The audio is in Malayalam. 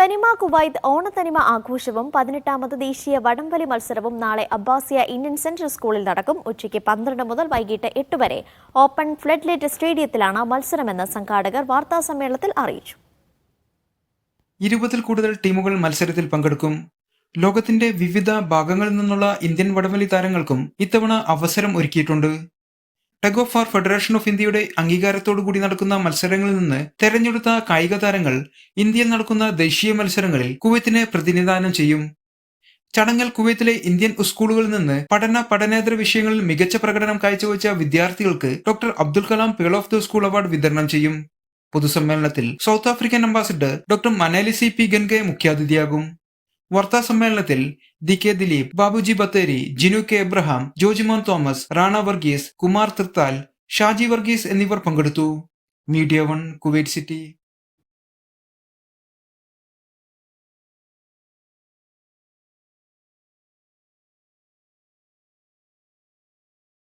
തനിമ കുവൈത്ത് ഓണത്തനിമ ആഘോഷവും പതിനെട്ടാമത് ദേശീയ വടംവലി മത്സരവും നാളെ അബ്ബാസിയ ഇന്ത്യൻ സെൻട്രൽ സ്കൂളിൽ നടക്കും. ഉച്ചയ്ക്ക് പന്ത്രണ്ട് മുതൽ വൈകിട്ട് എട്ട് വരെ ഓപ്പൺ ഫ്ലഡ്ലൈറ്റ് സ്റ്റേഡിയത്തിലാണ് മത്സരമെന്ന് സംഘാടകർ വാർത്താസമ്മേളനത്തിൽ അറിയിച്ചു. ഇരുപതിൽ കൂടുതൽ ടീമുകൾ മത്സരത്തിൽ പങ്കെടുക്കും. ലോകത്തിന്റെ വിവിധ ഭാഗങ്ങളിൽ നിന്നുള്ള ഇന്ത്യൻ വടംവലി താരങ്ങൾക്കും ഇത്തവണ അവസരം ഒരുക്കിയിട്ടുണ്ട്. Tug of war federation of ഇന്ത്യയുടെ അംഗീകാരത്തോടു കൂടി നടക്കുന്ന മത്സരങ്ങളിൽ നിന്ന് തെരഞ്ഞെടുത്ത കായിക താരങ്ങൾ ഇന്ത്യയിൽ നടക്കുന്ന ദേശീയ മത്സരങ്ങളിൽ കുവൈത്തിനെ പ്രതിനിധാനം ചെയ്യും. ചടങ്ങിൽ കുവൈത്തിലെ ഇന്ത്യൻ സ്കൂളുകളിൽ നിന്ന് പഠന പഠനേതര വിഷയങ്ങളിൽ മികച്ച പ്രകടനം കാഴ്ചവെച്ച വിദ്യാർത്ഥികൾക്ക് doctor Abdul Kalam pearl of the school award വിതരണം ചെയ്യും. പൊതുസമ്മേളനത്തിൽ south African ambassador doctor മനാലിസി P ഗൻഗെ മുഖ്യാതിഥിയാകും. വാർത്താ സമ്മേളനത്തിൽ D K Dileep Babuji Bathery Jinu K Abraham Jojimon Thomas Rana Varghese Kumar Thrithala Shaji Varghese എന്നിവർ പങ്കെടുത്തു. Media one Kuwait city.